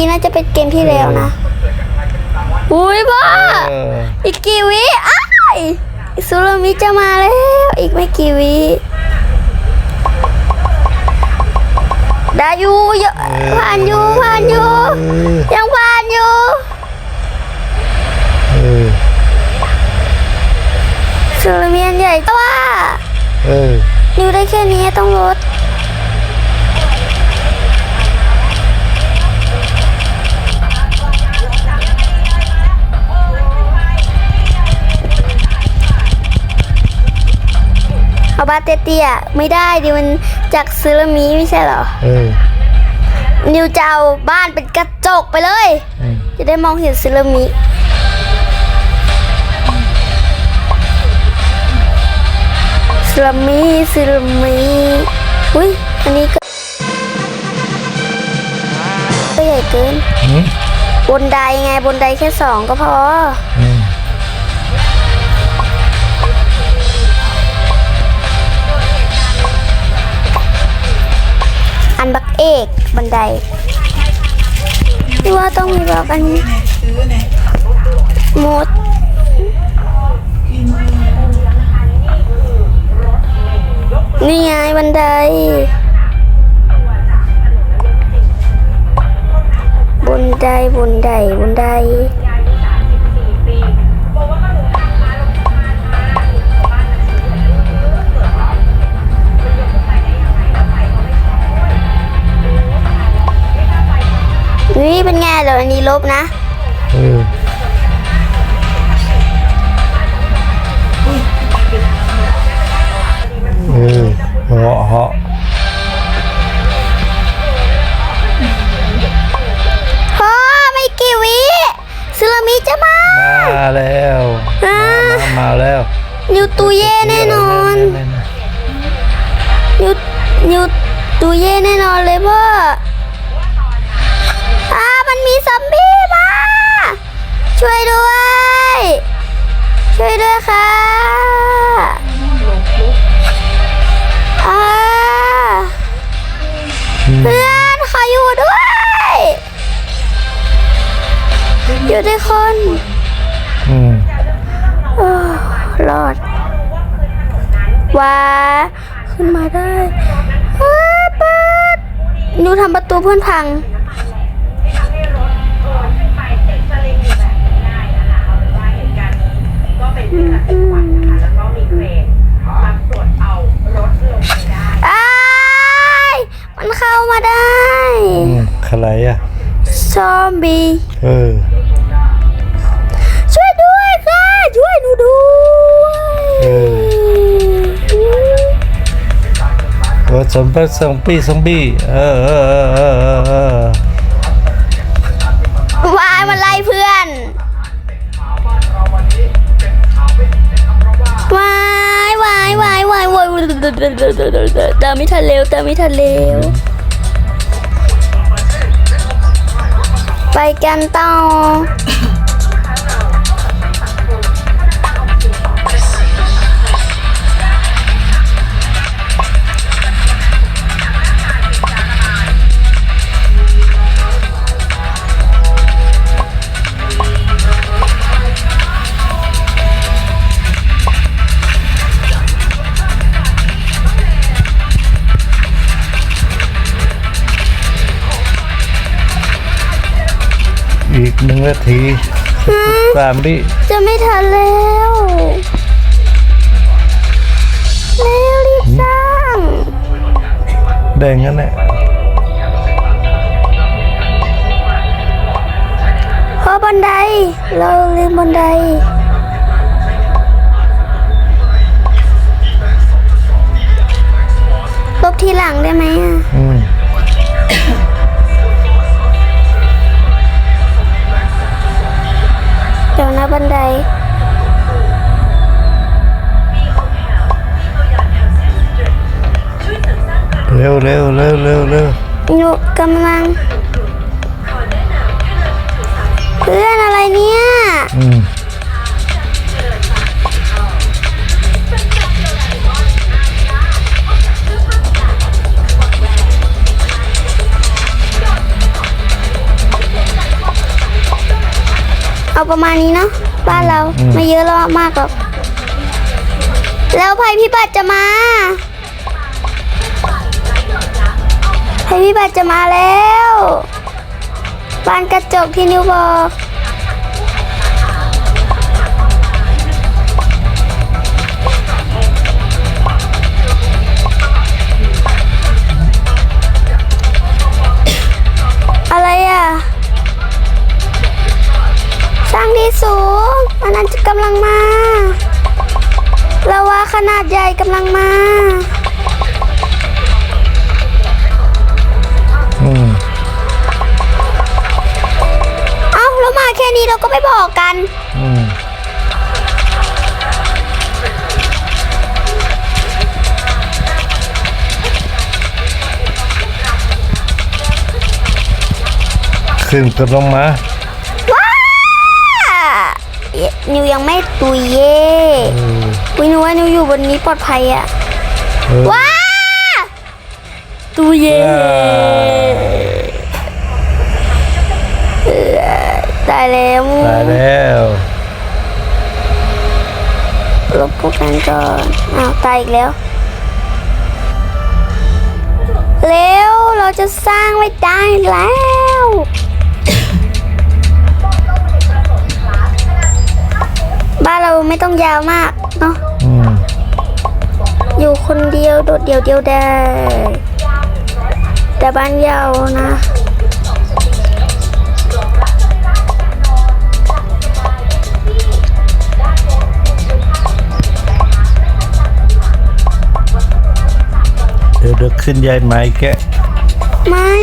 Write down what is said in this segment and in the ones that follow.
กี้น่าจะเป็นเกมที่แล้วนะ อุ้ยบ้า เอออีกกี่วิอ้ายซูรามิจะมาแล้ว อีกไม่กี่วิได้อยู่เยอะผ่านอยู่ผ่านอยู่ ยังผ่านอยู่ เออซูรามิอันใหญ่แต่ว่า เออนิวได้แค่นี้ต้องลด บาเตเตียไม่ได้ดิมันจากซึรามิไม่ใช่เหรอเออนิวจะเอาบ้านเป็นกระจกไปเลยอืมจะได้มองเห็นซึรามิซึรามิซึรามิอุ้ยอันนี้ก็ก็ใหญ่เกินอืมบนไดไงบนไดแค่สองก็พออืมอั ใดพี่ว่าต้องมีบอกอันหมดนี่ไงบันไดบนไดบนไดบนได นี่เป็นไงเดี๋ยวอันนี้ลบนะเออเออเหาะเหาะพอไม่กี่วิซึนามิจะมามาแล้วอ่ามามาแล้วนิวตูเย่แน่นอนนิวนิวตูเย่แน่นอนเลยพ่ออ่ามันมีซ อมบี้มา ช่วยด้วย ช่วยด้วยค่ะอ่าเพื่อนขออยู่ด้วย อยู่ด้วยคนอืมโอ้รอดว้าขึ้นมาได้อ้าเปิดหนูทำประตูเพื่อนพัง อืมใครอะ ซอมบี้ เออ ช่วยด้วยค่ะ ช่วยหนูด้วยเออว่าสมบัติสองปีสองปีเออเออเออเออเออเออวายมันไล่เพื่อนวายวายวายวายวายตามไม่ทันเร็วตามไม่ทันเร็ว ไปกัน ออีกหนึ่งนาทีสามวิจะไม่ทันแล้วเร็วรีบสร้างแดงงั้นแหละเพราะบันได เราลืมบันไดลบทีหลังได้ไหมอะ เร็วเร็วเร็วเร็วเร็วอยู่กำลัง เพื่อนอะไรเนี่ยอืมเอาประมาณนี้เนาะบ้านเราอืมไม่เยอะแล้วมากหรอกแล้วภัยพิบัติจะมา ภัยพิบัติจะมาแล้วบานกระจกที่นิวบอกอะไรอะ สร้างที่สูงอันนั้นจะกำลังมาลาวาขนาดใหญ่กำลังมา ขึ้นก็ลงมา ว้าเอ๊ะนิวยังไม่ตุยเย่เออวินิวว่านิวอยู่บนนี้ปลอดภัยอะเออว้าตุยเย่เออตายแล้วตายแล้วลบพวกนั้นก่อนอ้าวตายอีกแล้ว เร็ว เราจะสร้างไว้ได้แล้ว ไม่ต้องยาวมากเนาะอืมอยู่คนเดียวโดดเดี่ยวเดียวได้แต่บ้านยาวนะ เดี๋ยวเดี๋ยวขึ้นยายไม้แกะไม่ไม่ไม่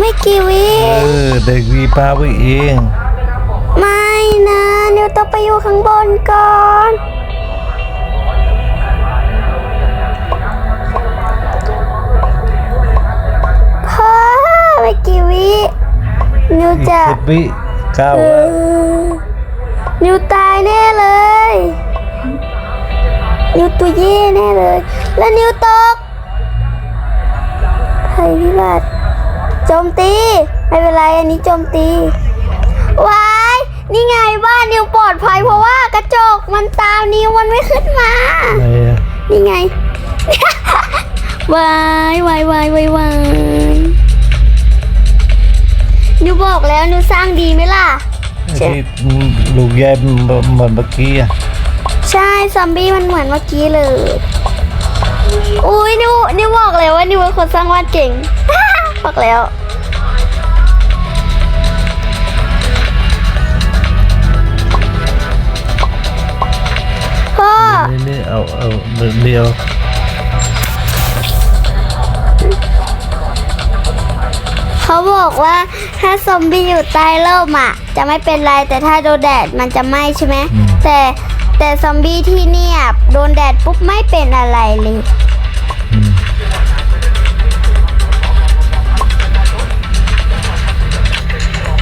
ไม่กี่วิเออเด็กวีพาไปเอง ไม่นะเดี๋ยวต้องไปอยู่ข้างบนก่อนพ่อไม่กี่วินิวอีกจะสิบวิเก้าเอแล้วอนิวตายแน่เลย นิวตัวเย่แน่เลย แล้วนิวตกภัยพิบัติ โจมตี ไม่เป็นไรอันนี้โจมตีว้ายนี่ไงบ้านนิวปลอดภัยเพราะว่ากระจกมันตามนิวมันไม่ขึ้นมา ไหนอะนี่ไง วายวายวายวายวายนิวบอกแล้วนิวสร้างดีไหมล่ะเจ็บที่ลูกแยายเหมือนเมื่อกี้อะใช่ซอมบี้มันเหมือนเมื่อกี้เลย อุ้ยนิวนิวบอกเลยว่านิวเป็นคนสร้างวาดเก่ง บอกแล้ว ดียวเขาบอกว่าถ้าซอมบี้อยู่ใต้ร่มอะ จะไม่เป็นไรแต่ถ้าโดนแดดมันจะไหม้ใช่ไหมแต่แต่ซอมบี้ที่เนี่ยโดนแดดปุ๊บไม่เป็นอะไรเลยอืม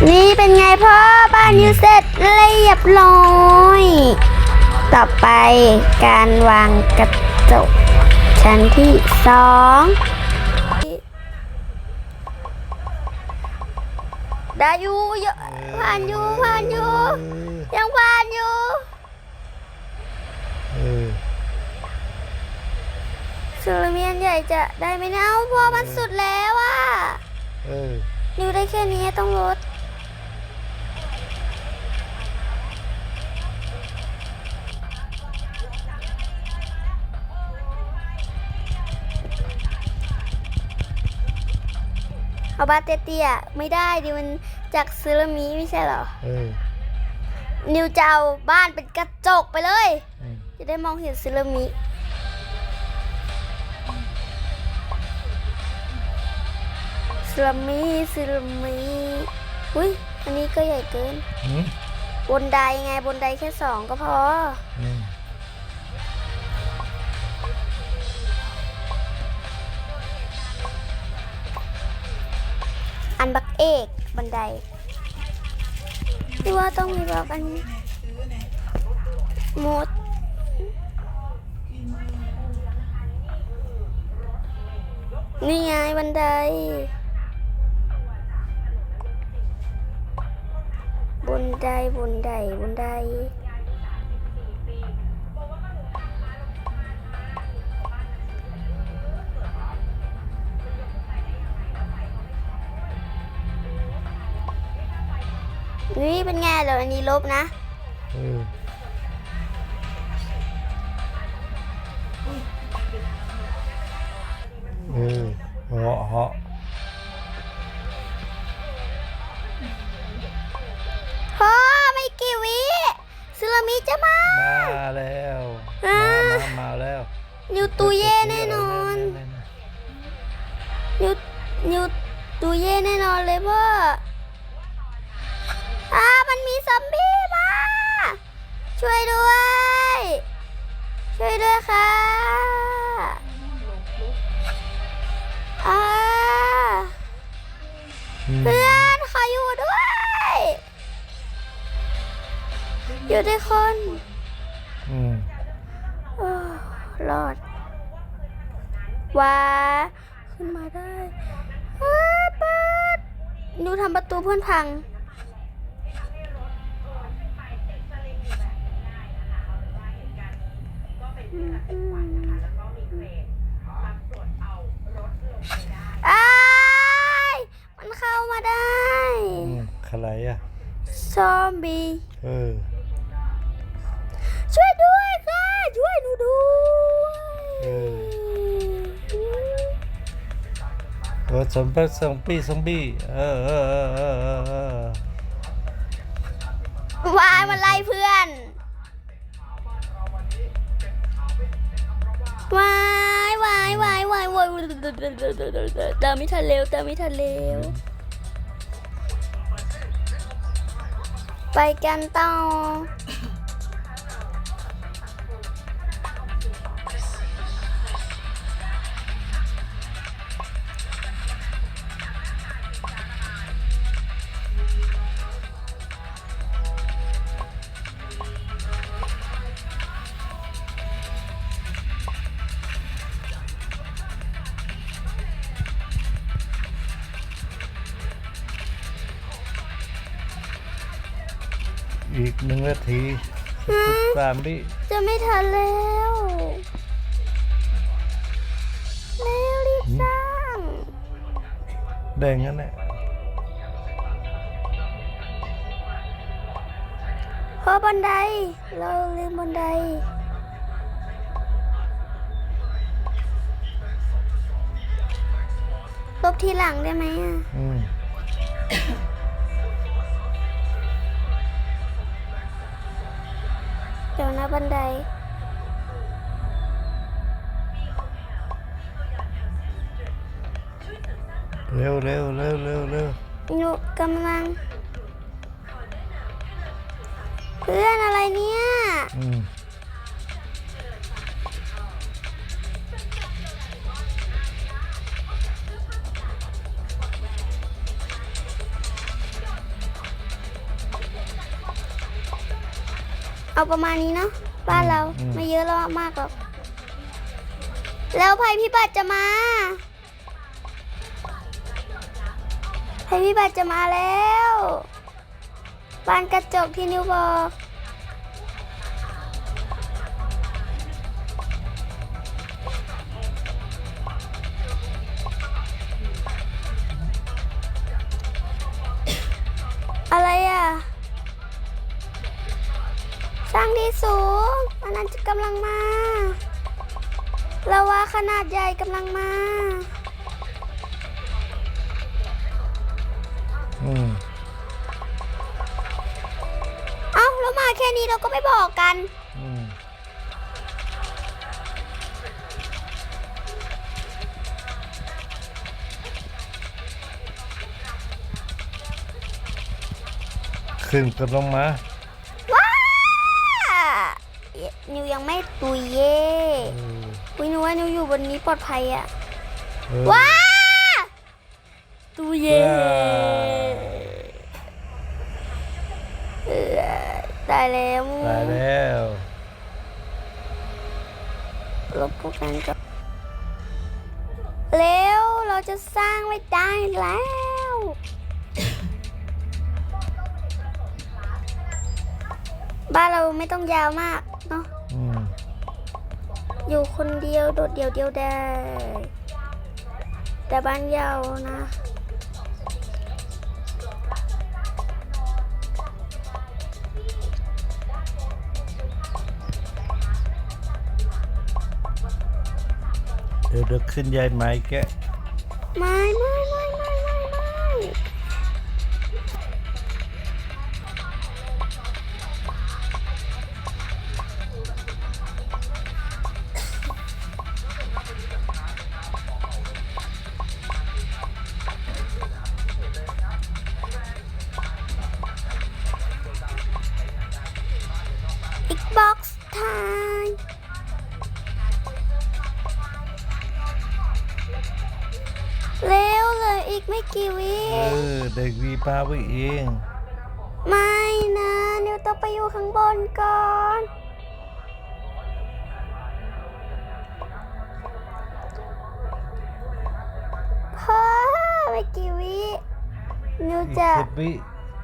นี่เป็นไงพ่อบ้านยูเสร็จเรียบร้อย ต่อไปการวางกระ จกชั้นที่สองได้อยู่เยอะผ่านอยู่ผ่านอยู่ยังผ่านอยู่เออสุลเมียนใหญ่จะได้ไหมนะเอาพ่อมันสุดแล้วอะเออนิวได้แค่นี้ต้องลด เอาบาเตเตียไม่ได้ดิมันจากซึรามิไม่ใช่เหรอ เออ นิวจะเอาบ้านเป็นกระจกไปเลย อืม จะได้มองเห็นซึรามิ ซึรามิซึรามิอุ้ยอันนี้ก็ใหญ่เกิน อืมบนไดไงบนไดแค่สองก็พอ อืม อันบักเอกบันไดที่ว่าต้องมีแบบอันหมดนี่ไงบันได บนไดบนไดบนได นี่เป็นไงเหรออันนี้ลบนะเออเออเหาะเหาะพ่อไม่กี่วิซึนามิจะมามาแล้วอ่ามามามาแล้วนิวตูเย่แน่นอนนิวนิวตูเย่แน่นอนเลยพ่อ อ่ามันมีซอมบี้มา ช่วยด้วย ช่วยด้วยค่ะอ่าอืมเพื่อนขออยู่ด้วย อยู่ด้วยคนอืมโอ้รอดว้าขึ้นมาได้เฮ้ยเปิดหนูทำประตูเพื่อนพัง อ้ายมันเข้ามาได้ อืมใครอะ ซอมบี้ เออ ช่วยด้วยค่ะ ช่วยหนูด้วยเออ เออสมบัติสองปีสองปีเออเออเออเออเออเออวายมันไล่เพื่อนวายวายวายวายวายตามไม่ทันเร็วตามไม่ทันเร็ว ไปกัน งนาทีสิบสามวิจะไม่ทันแล้วเร็วรีบสร้างได้งั้นแหละเพราะบันได เราลืมบันไดลบทีหลังได้ไหมอะ อืม บันได เร็วเร็วเร็วเร็วเร็วหนูกำลัง เพื่อนอะไรเนี่ย อืม เอาประมาณนี้เนาะบ้านเราอืม ไม่เยอะแล้วมากหรอกแล้วภัยพิบัติจะมาภัยพิบัติจะมาแล้ว บ้านกระจกที่นิวบอก นาดใหญ่กำลังมาอืมเอ้าแล้วมาแค่นี้เราก็ไม่บอกกันอืมขึ้นกับลงมานิวยังไม่ตุยเย่เอออุ้ยนิวว่านิวอยู่บนนี้ปลอดภัยอะเออว้าตุยเย่ว้าเออตายแล้วตายแล้วลบพวกนั้นก็เร็วเราจะสร้างไม่ได้แล้ว บ้านเราไม่ต้องยาวมากเนาะ อืมอยู่คนเดียวโดดเดี่ยวเดียวได้ แต่บ้านยาวนะเดี๋ยวเดี๋ยวขึ้นยายไม้แกะไม่ไม่ไม่ไม่ไม่ไม่ วิเออเด็กวีพาไปเอง ไม่นะนิวต้องไปอยู่ข้างบนก่อนพ่อไม่กี่วินิวอีกจะสิบวิ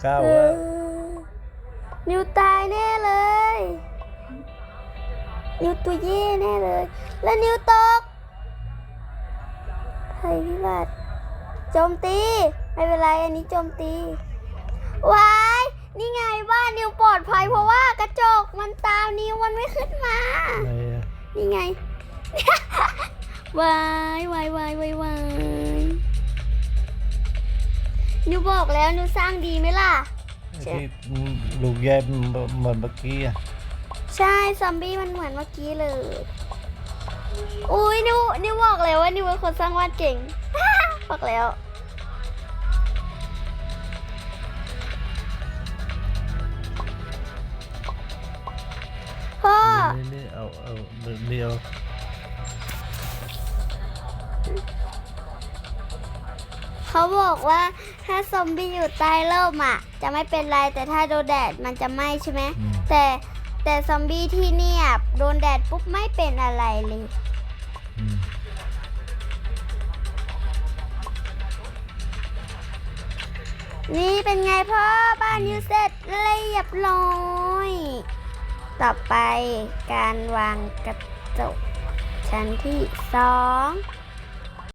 เก้าเอแล้ว อนิวตายแน่เลยนิวตัวเย่แน่เลย แล้วนิวตกภัยพิบัติ โจมตี ไม่เป็นไรอันนี้โจมตีวายนี่ไงบ้านนิวปลอดภัยเพราะว่ากระจกมันตามนิวมันไม่ขึ้นมา ไหนอะนี่ไง วายวายวายวายวายนิวบอกแล้วนิวสร้างดีไหมล่ะที่ลูกแยายเหมือนเมื่อกี้อะใช่ซอมบี้มันเหมือนเมื่อกี้เลย อุ้ยนิวนิวบอกเลยว่านิวเป็นคนสร้างวาดเก่ง บอกแล้ว พ่อ นี่นี่เอาเอานี่เอาเขาบอกว่าถ้าซอมบี้อยู่ใต้ร่มอะ จะไม่เป็นไรแต่ถ้าโดนแดดมันจะไหม้ใช่ไหมอืมแต่แต่ซอมบี้ที่เนี่ยโดนแดดปุ๊บไม่เป็นอะไรเลย อืมนี่เป็นไงพ่อบ้านนิวเสร็จเรียบร้อย ต่อไปการวางกระจกชั้นที่สอง